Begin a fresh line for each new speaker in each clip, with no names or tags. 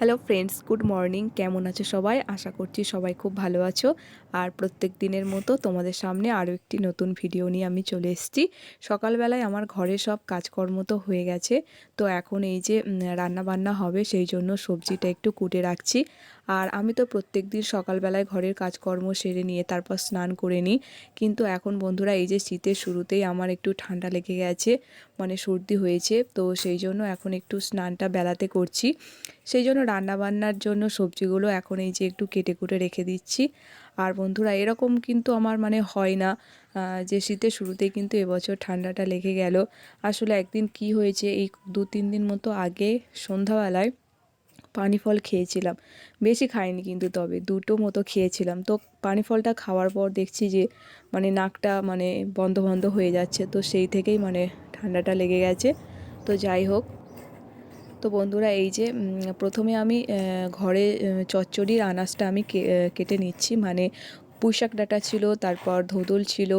Hello friends good morning কেমন আছো সবাই? আশা করছি সবাই খুব ভালো আছো। আর প্রত্যেক দিনের মতো তোমাদের সামনে আরও একটি নতুন ভিডিও নিয়ে আমি চলে এসেছি। সকালবেলায় আমার ঘরে সব কাজকর্ম তো হয়ে গেছে। তো এখন এই যে রান্না বান্না হবে, সেই জন্য সবজিটা একটু কুটে রাখছি। আর আমি তো প্রত্যেক দিন সকালবেলায় ঘরের কাজকর্ম সেরে নিয়ে তারপর স্নান করে নিই। কিন্তু এখন বন্ধুরা এই যে শীতের শুরুতেই আমার একটু ঠান্ডা লেগে গেছে মানে সর্দি হয়েছে, তো সেই জন্য এখন একটু স্নানটা বেলাতে করছি। সেই জন্য রান্নাবান্নার জন্য সবজিগুলো এখন এই যে একটু কেটে কুটে রেখে দিচ্ছি। আর বন্ধুরা এরকম কিন্তু আমার মানে হয় না যে শীতের শুরুতেই কিন্তু এবছর ঠান্ডাটা লেগে গেল। আসলে একদিন কি হয়েছে এই দু তিন দিন মতো আগে সন্ধ্যাবেলায় পানি ফল খেয়েছিলাম। বেশি খাইনি কিন্তু তবে, দুটো মতো খেয়েছিলাম। তো পানি ফলটা খাওয়ার পর দেখছি যে মানে নাকটা মানে বন্ধ বন্ধ হয়ে যাচ্ছে, তো সেই থেকেই মানে ঠান্ডাটা লেগে গেছে। তো যাই হোক, তো বন্ধুরা এই যে প্রথমে আমি ঘরে চচ্চড়ির আনাজটা আমি কেটে নিচ্ছি। মানে পুঁইশাক ডাঁটা ছিল তারপর ধোদল ছিল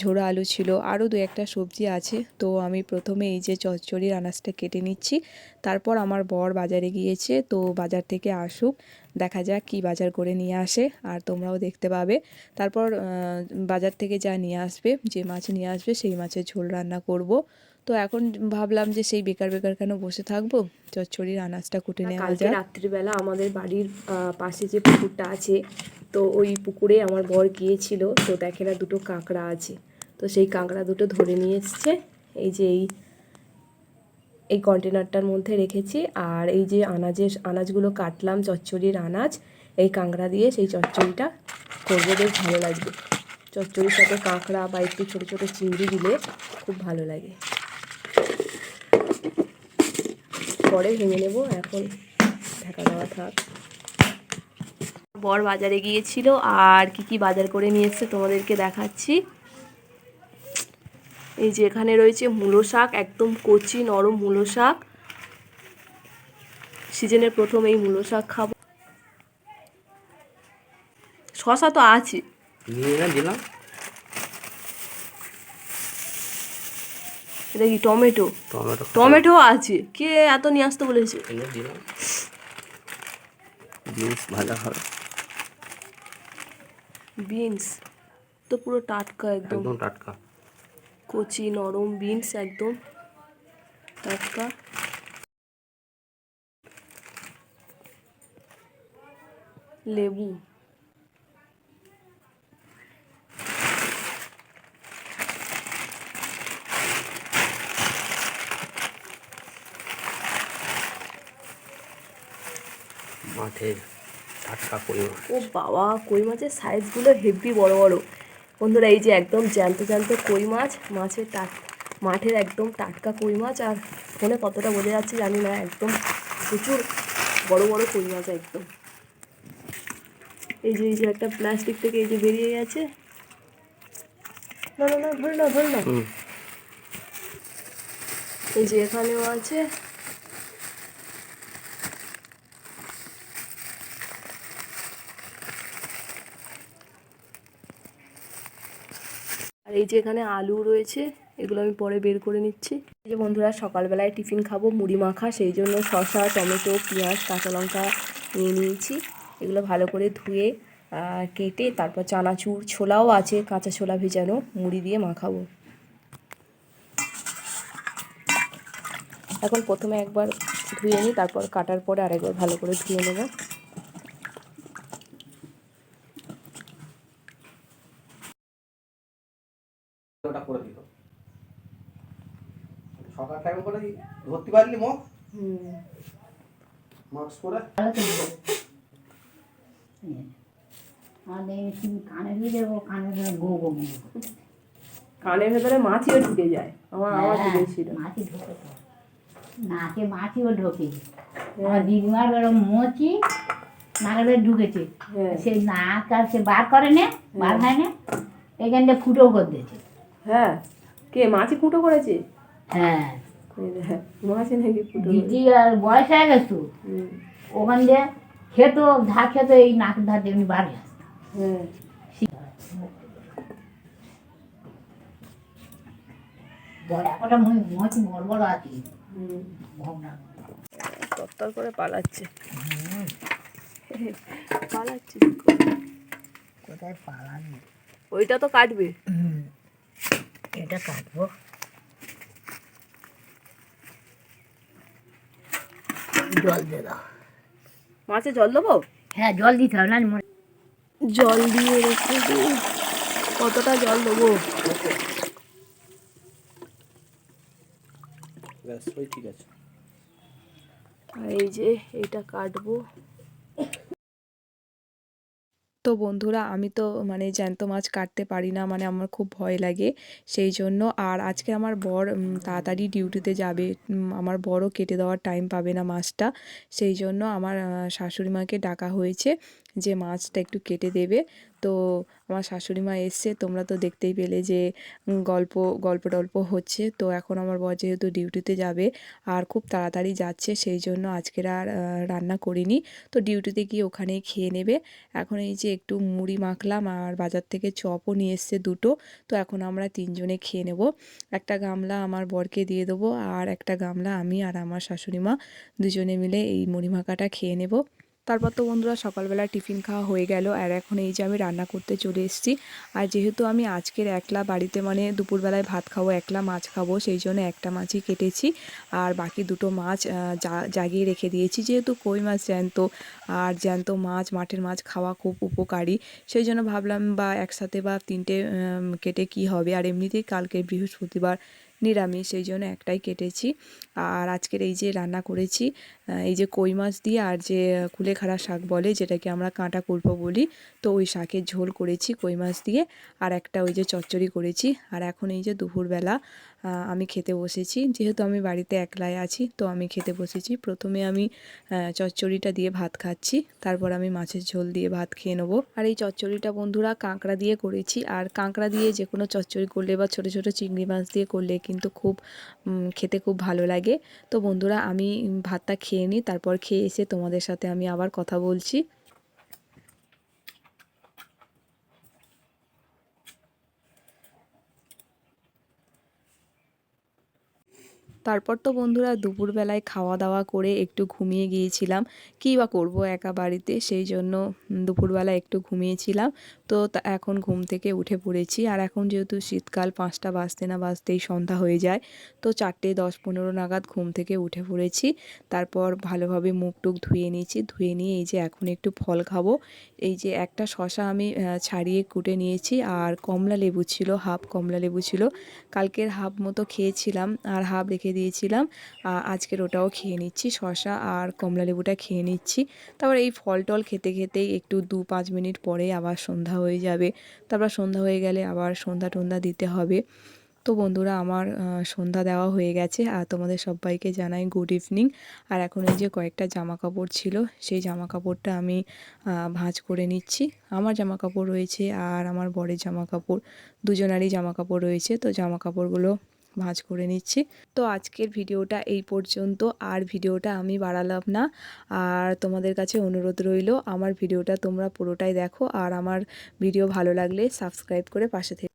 ঝোড়ো আলু ছিল আরও দু একটা সবজি আছে। তো আমি প্রথমে এই যে চচ্চড়ির আনাজটা কেটে নিচ্ছি। তারপর আমার বর বাজারে গিয়েছে তো বাজার থেকে আসুক দেখা যাক কি বাজার করে নিয়ে আসে আর তোমরাও দেখতে পাবে। তারপর বাজার থেকে যা নিয়ে আসবে যে মাছ নিয়ে আসবে সেই মাছের ঝোল রান্না করব। তো এখন ভাবলাম যে সেই বেকার বেকার কেন বসে থাকব? চচ্চড়ির আনাজটা কুটে নেওয়া যায়
রাত্রিবেলা আমাদের বাড়ির পাশে যে পুকুরটা আছে তো ওই পুকুরে আমার বর গিয়েছিল, তো দেখে না দুটো কাঁকড়া আছে। তো সেই কাঁকড়া দুটো ধরে নিয়ে এসছে, এই যে এই এই কন্টেনারটার মধ্যে রেখেছি। আর এই যে আনাজের, আনাজগুলো কাটলাম, চচ্চড়ির আনাজ, এই কাঁকড়া দিয়ে সেই চচ্চড়িটা করব। বেশ ভালো লাগবে। চচ্চড়ির সাথে কাঁকড়া বা একটু ছোটো ছোটো চিংড়ি দিলে খুব ভালো লাগে। পরে ভেঙে নেব, এখন ঢাকা দেওয়া থাক। বর বাজারে গিয়েছিল আর কি কি বাজার করে নিয়ে এসছে তোমাদেরকে দেখাচ্ছি। এই যে এখানে রয়েছে মূলো শাক একদম কচি নরম মূলো শাক। সিজনের প্রথম এই মূলো শাক খাব। শশা তো আছে।
দিলাম।
এটা কি টমেটো?
টমেটো
টমেটো আছে। কে এত নিয়ে আসতে বলেছে?
দিলাম। ভাজা হবে।
বিনস তো পুরো টাটকা একদম
একদম টাটকা
কচি নরম বিনস একদম টাটকা লেবু
মাঠের টাটকা কই মাছ?
ও বাবা কই মাছের সাইজগুলো হেভি বড় বড়। বন্ধুরা এই যে একদম জ্যান্ত জ্যান্ত কই মাছ মাছের টাট মাঠের একদম টাটকা কই মাছ আর ফোনে কতটা বোঝা যাচ্ছে জানি না একদম প্রচুর বড় বড় কই মাছ একদম। এই যে এই যে একটা প্লাস্টিক থেকে এই যে বেরিয়ে গেছে। না না না ধরে না ধরে না এই যে এখানেও আছে। এই যে এখানে আলু রয়েছে, এগুলো আমি পরে বের করে নিচ্ছি। এই যে বন্ধুরা, সকালবেলায় টিফিন খাব, মুড়ি মাখা, সেই জন্য শসা, টমেটো, পেঁয়াজ, কাঁচা লঙ্কা নিয়ে নিয়েছি। এগুলো ভালো করে ধুয়ে কেটে তারপর চানাচুর ছোলাও আছে, কাঁচা ছোলা ভেজানো, মুড়ি দিয়ে মাখাবো। এখন প্রথমে একবার ধুয়ে নিই, তারপর কাটার পরে আরেকবার ভালো করে ধুয়ে নেব।
ওটা করে দিল সকাল টাইম করে ধরতে পারলি মুখ মাস্ক পরে।
কানের ভেতরে মাছিও ঢুকে যায়। আমার আওয়াজ
হ্যাঁ,
ঢুকেছিল
মাছি ঢোকে নাকে মাছিও ঢোকে। আমার দিদিমার মোচি নাকের ভেতরে ঢুকেছে।
হ্যাঁ।
সে নাক আর সে বার করে নে বার হয়। না এখানটা ফুটো করে দিয়েছে।
হ্যাঁ। কে মাছি ফুটো করেছে?
হ্যাঁ।
দেখ, মাছি নাকি ফুটো
দিদি আর বয়স হয়ে গেছে। ওখান দিয়ে খেতো ধার খেতো এই নাকের ধার দিয়ে এমনি বার হয়ে। আসতো
হ্যাঁ
বড় বড় বড় আছে
তরতর করে পালাচ্ছে। পালাচ্ছে
কোথায় পালানি
ওইটা তো কাটবে।
এটা কাটবো। জল দিয়ে দাও।
মাছে জল দেবো?
হ্যাঁ জল দিতে হবে না
জল দিয়ে রেখে দিই। কতটা জল দেবো?
ব্যাস ওই ঠিক আছে।
আর এই যে এইটা কাটবো।
তো বন্ধুরা, আমি তো মানে জ্যান্ত মাছ কাটতে পারি না মানে আমার খুব ভয় লাগে সেই জন্য। আর আজকে আমার বর তাড়াতাড়ি ডিউটিতে যাবে আমার বড়ও কেটে দেওয়ার টাইম পাবে না মাছটা। সেই জন্য আমার শাশুড়ি মাকে ডাকা হয়েছে। যে মাছটা একটু কেটে দেবে। তো আমার শাশুড়ি মা এসছে, তোমরা তো দেখতেই পেলে যে গল্প গল্প টল্প হচ্ছে। তো এখন আমার বর যেহেতু ডিউটিতে যাবে আর খুব তাড়াতাড়ি যাচ্ছে, সেই জন্য আজকের আর রান্না করিনি। তো ডিউটিতে গিয়ে ওখানেই খেয়ে নেবে। এখন এই যে একটু মুড়ি মাখলাম আর বাজার থেকে চপও নিয়ে এসছে দুটো। তো এখন আমরা তিনজনে খেয়ে নেব। একটা গামলা আমার বরকে দিয়ে দেবো আর একটা গামলা আমি আর আমার শাশুড়ি মা দুজনে মিলে এই মুড়ি মাখাটা খেয়ে নেব। তারপর তো বন্ধুরা সকালবেলা টিফিন খাওয়া হয়ে গেল, আর এখন এই যে আমি রান্না করতে চলে এসেছি। আর যেহেতু আমি আজকের একলা বাড়িতে মানে দুপুরবেলায় ভাত খাব, একলা মাছ খাব, সেই জন্য একটা মাছই কেটেছি। আর বাকি দুটো মাছ জাগিয়ে রেখে দিয়েছি, যেহেতু কই মাছ জ্যান্ত, আর জ্যান্ত মাছ, মাঠের মাছ খাওয়া খুব উপকারী। সেই জন্য ভাবলাম বা একসাথে বা তিনটে কেটে কি হবে? আর এমনিতেই কালকে বৃহস্পতিবার নিরামিষ সেই জন্য একটাই কেটেছি। আর আজকের এই যে রান্না করেছি এই যে কই মাছ দিয়ে আর যে কুলেখাড়া শাক বলে, যেটাকে আমরা কাঁটা কুলপো বলি, তো ওই শাকের ঝোল করেছি কই মাছ দিয়ে। আর একটা ওই যে চচ্চড়ি করেছি। আর এখন এই যে দুপুরবেলা আমি খেতে বসেছি। যেহেতু আমি বাড়িতে একলাই আছি, তো আমি খেতে বসেছি। প্রথমে আমি চচ্চড়িটা দিয়ে ভাত খাচ্ছি। তারপর আমি মাছের ঝোল দিয়ে ভাত খেয়ে নেব। আর এই চচ্চড়িটা বন্ধুরা কাঁকড়া দিয়ে করেছি। আর কাঁকড়া দিয়ে যে কোনো চচ্চড়ি করলে বা ছোটো ছোটো চিংড়ি মাছ দিয়ে করলে কিন্তু খুব খেতে খুব ভালো লাগে। তো বন্ধুরা আমি ভাতটা খেয়ে নিই। তারপর খেয়ে এসে তোমাদের সাথে আমি আবার কথা বলছি। তারপর তো বন্ধুরা দুপুরবেলায় খাওয়া দাওয়া করে একটু ঘুমিয়ে গিয়েছিলাম। কী বা করব একা বাড়িতে? সেই জন্য দুপুরবেলা একটু ঘুমিয়েছিলাম। তো তা- এখন ঘুম থেকে উঠে পড়েছি। আর এখন যেহেতু শীতকাল পাঁচটা বাজতে না বাজতেই সন্ধ্যা হয়ে যায়, তো চারটে দশ পনেরো নাগাদ ঘুম থেকে উঠে পড়েছি। তারপর ভালোভাবে মুখ টুক ধুয়ে নিয়েছি। ধুয়ে নিয়ে এই যে এখন একটু ফল খাব। এই যে একটা শশা আমি ছাড়িয়ে কুটে নিয়েছি। আর কমলা লেবু ছিল, হাফ কমলা লেবু ছিল। কালকের হাফ মতো খেয়েছিলাম। আর হাফ রেখে দিয়েছিলাম। আজকের ওটাও খেয়ে নিচ্ছি শশা আর কমলা লেবুটা খেয়ে নিচ্ছি। তারপর এই ফল টল খেতে খেতেই একটু দু পাঁচ মিনিট পরে আবার সন্ধ্যা হয়ে যাবে। তারপর সন্ধ্যা হয়ে গেলে আবার সন্ধ্যা টন্ধ্যা দিতে হবে। তো বন্ধুরা, আমার সন্ধ্যা দেওয়া হয়ে গেছে। আর তোমাদের সবাইকে জানাই গুড ইভিনিং আর এখন এই যে কয়েকটা জামা কাপড় ছিল, সেই জামা কাপড়টা আমি ভাঁজ করে নিচ্ছি। আমার জামা কাপড় রয়েছে আর আমার বরের জামা কাপড় দুজনারই জামা কাপড় রয়েছে। তো জামা কাপড়গুলো ভাঁজ করে নিচ্ছি। তো আজকের ভিডিওটা এই পর্যন্ত। আর ভিডিওটা আমি বাড়ালাম না। আর তোমাদের কাছে অনুরোধ রইল, আমার ভিডিওটা তোমরা পুরোটাই দেখো। আর আমার ভিডিও ভালো লাগলে সাবস্ক্রাইব করে পাশে থেকে